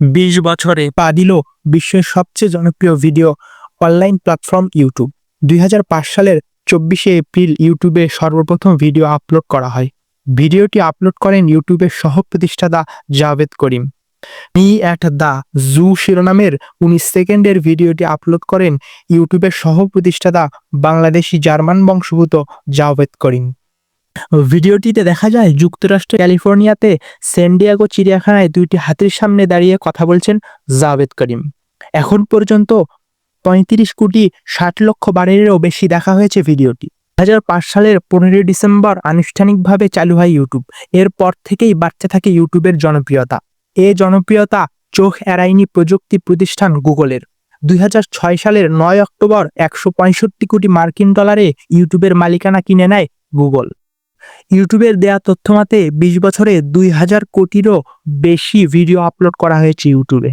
বিশ বছরে পা দিল বিশ্বের সবচেয়ে জনপ্রিয় ভিডিও অনলাইন প্ল্যাটফর্ম ইউটিউব। দুই হাজার পাঁচ সালের চব্বিশে এপ্রিল ইউটিউবে সর্বপ্রথম ভিডিও আপলোড করা হয়। ভিডিওটি আপলোড করেন ইউটিউবের সহ প্রতিষ্ঠাতা Jawed Karim. Me at the zoo শিরোনামের উনিশ সেকেন্ডের ভিডিওটি আপলোড করেন ইউটিউবের সহ প্রতিষ্ঠাতা বাংলাদেশি জার্মান বংশোদ্ভূত জাভেদ করিম। ভিডিওটিতে দেখা যায় যুক্তরাষ্ট্রের ক্যালিফোর্নিয়াতে সেন্ডিয়াগো চিড়িয়াখানায় দুইটি হাতির সামনে দাঁড়িয়ে কথা বলছেন জাভেদ করিম। এখন পর্যন্ত পঁয়ত্রিশ কোটি ষাট লক্ষ বারেরও বেশি দেখা হয়েছে ভিডিওটি। হাজার পাঁচ সালের পনেরোই ডিসেম্বর আনুষ্ঠানিকভাবে চালু হয় ইউটিউব। এরপর থেকেই বাড়তে থাকে ইউটিউবের জনপ্রিয়তা। এ জনপ্রিয়তা চোখ এড়ায়নি প্রযুক্তি প্রতিষ্ঠান গুগলের। দুই হাজার ছয় সালের নয় অক্টোবর একশো পঁয়ষট্টি কোটি মার্কিন ডলারে ইউটিউবের মালিকানা কিনে নেয় গুগল। ইউটিউবের দেয়া তথ্য মতে, বিশ বছরে দুই হাজার কোটিরও বেশি ভিডিও আপলোড করা হয়েছে ইউটিউবে।